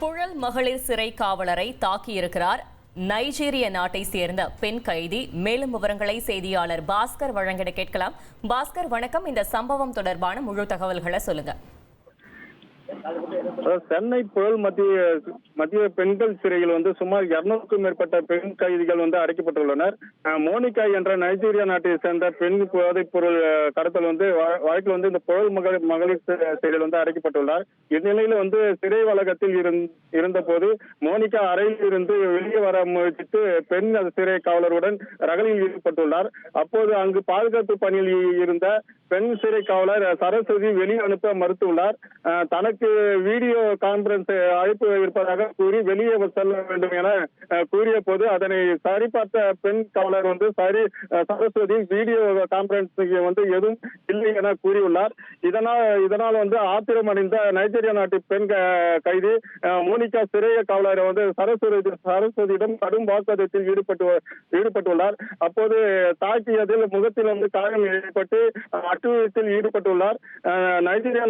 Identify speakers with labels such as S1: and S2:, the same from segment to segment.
S1: புழல் மகளிர் சிறை காவலரை தாக்கியிருக்கிறார். நைஜீரிய நாட்டை சேர்ந்த பெண் கைதி. மேலும் விவரங்களை செய்தியாளர் பாஸ்கர் வழங்கிட கேட்கலாம். பாஸ்கர் வணக்கம். இந்த சம்பவம் தொடர்பான முழு தகவல்களை
S2: சொல்லுங்கள் சென்னை புழல் மத்திய மத்திய பெண்கள் சிறையில் வந்து சுமார் இருநூறுக்கும் மேற்பட்ட பெண் கைதிகள் வந்து அடைக்கப்பட்டுள்ளனர். மோனிகா என்ற நைஜீரியா நாட்டை சேர்ந்த பெண் போதைப் பொருள் கடத்தல் வந்து வழக்கில் வந்து இந்த புழல் மகளிர் மகளிர் சிறையில் வந்து அடைக்கப்பட்டுள்ளார். இந்நிலையில வந்து சிறை வளகத்தில் இருந்- இருந்தபோது மோனிகா அறையில் இருந்து வெளியே வர முயற்சித்து பெண் சிறை காவலருடன் ரகலில் ஈடுபட்டுள்ளார். அப்போது அங்கு பாதுகாப்பு பணியில் இருந்த பெண் சிறை காவலர் சரஸ்வதி வெளியே அனுப்ப மறுத்துள்ளார். தனக்கு வீடியோ கான்பரன்ஸ் அழைப்பு இருப்பதாக கூறி வெளியே செல்ல வேண்டும் என கூறிய போது அதனை சரிபார்த்த பெண் காவலர் வந்து சரி சரஸ்வதி வீடியோ கான்பரன்ஸ் வந்து எதுவும் இல்லை என கூறியுள்ளார். இதனால் இதனால் வந்து ஆத்திரம் அடைந்த நைஜீரியா நாட்டு பெண் கைதி மோனிகா சிறைய காவலர் வந்து சரஸ்வதி சரஸ்வதியிடம் கடும் வாக்குவாதத்தில் ஈடுபட்டு ஈடுபட்டுள்ளார். அப்போது தாக்கியதில் முகத்தில் வந்து காயம் ஏற்பட்டு அஹ், ஈடுபட்டுள்ளார். நைஜீரியா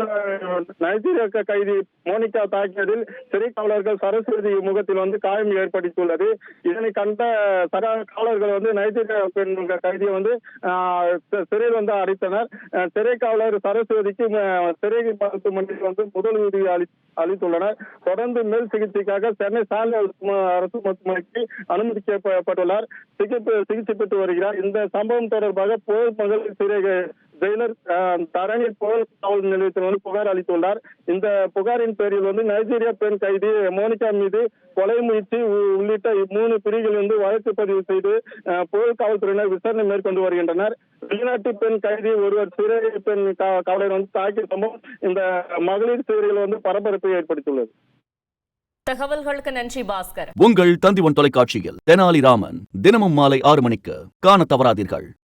S2: நைஜீரியா கைதி மோனிகா தாக்கியதில் சிறை காவலர்கள் சரஸ்வதி முகத்தில் வந்து காயம் ஏற்படுத்தியுள்ளது. இதனை கண்ட சர காவலர்கள் வந்து நைஜீரிய பெண் கைதியை வந்து சிறையில் வந்து அடைத்தனர். சிறை காவலர் சரஸ்வதிக்கு சிறை மருத்துவமனையில் வந்து முதல் உதவி அளித்துள்ளனர். தொடர்ந்து மேல் சிகிச்சைக்காக சென்னை சாலை அரசு மருத்துவமனைக்கு அனுமதிக்கப்பட்டுள்ளார் சிகிச்சை சிகிச்சை பெற்று வருகிறார். இந்த சம்பவம் தொடர்பாக போர் மகளிர் சிறை ஜெயிலர் தரணி போர் காவல் நிலையத்தில் வந்து புகார் அளித்துள்ளார். இந்த புகாரின் பேரில் வந்து நைஜீரியா பெண் கைதி மோனிகா மீது கொலை முயற்சி உள்ளிட்ட மூணு பிரிவுகளில் வந்து வழக்கு பதிவு செய்து புழல் காவல்துறையினர் விசாரணை மேற்கொண்டு வருகின்றனர். வெளிநாட்டு பெண் கைதி ஒருவர் சிறை பெண் காவலர் வந்து தாக்கிய சம்பவம் இந்த மகளிர் சிறையில் வந்து பரபரப்பை ஏற்படுத்தியுள்ளது.
S1: தகவல்களுக்கு நன்றி பாஸ்கர்.
S3: உங்கள் தந்திவன் தொலைக்காட்சியில் தெனாலிராமன் தினமும் மாலை ஆறு மணிக்கு காண தவறாதீர்கள்.